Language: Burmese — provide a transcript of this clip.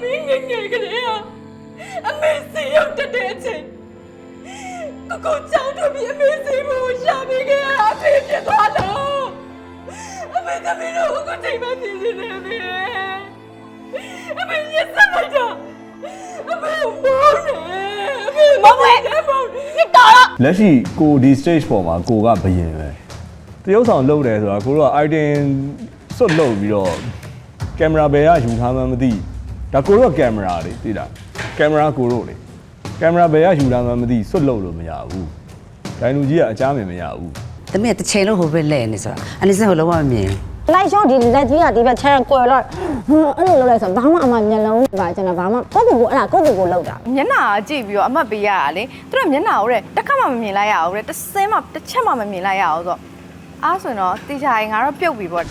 သမီးငယ်ငယ်ကလေးဟာအမေစီရောက်တက်တဲ့အချိန်ကိုကိုကြောက်တော့ပြီးအမေစီမှုရှာပြီးခဲ့တာအဖေဖြစ်သွားတော့အမေသမီးတို့ကိုချိန်မပြင်းနေတယ်အမေအမေရစလိုက်တာအမေမောနေအမေမောနေမောနေတော်တော့လက်ရှိကိုဒီ stage ပေါ်မှာကိုကဘယင်ပဲတရုပ်ဆောင်လုပ်တယ်ဆိုတာကိုတော့ item စွတ်လုပ်ပြီးတော့ကင်မရာဘယ်ကယူထားမှန်းမသိ ဒါကိုတော့ကင်မရာလေသိလားကင်မရာကိုတော့လေကင်မရာဘယ်ကယူထားမှန်းမသိစွတ်လုပ်လို့မရဘူးဒိုင်လူကြီးကအကြမ်းမင်မရဘူးတမက်တစ်ချိန်လုံးဟိုဘက်လဲနေဆိုတာအနိစဟိုလုံးဝမမြင်လိုက်ရှော့ဒီလက်ကြီးကဒီဘက်ချဲကွယ်တော့ဟွန်းအဲ့လိုလုပ်လိုက်ဆိုဘာမှအမှမျက်လုံးပါကျွန်တော်ဘာမှကိုယ့်ကိုယ်ကိုအဲ့ဒါကိုယ့်ကိုယ်ကိုလောက်တာမျက်နှာကြည့်ပြီးတော့အမှတ်ပေးရတာလေသူတို့မျက်နှာကိုတဲ့တစ်ခါမှမမြင်လိုက်ရအောင်တဲ့တစ်စင်းမှတစ်ချက်မှမမြင်လိုက်ရအောင်ဆိုတော့အားဆိုရင်တော့တေချာရင်ငါတော့ပြုတ်ပြီပေါ့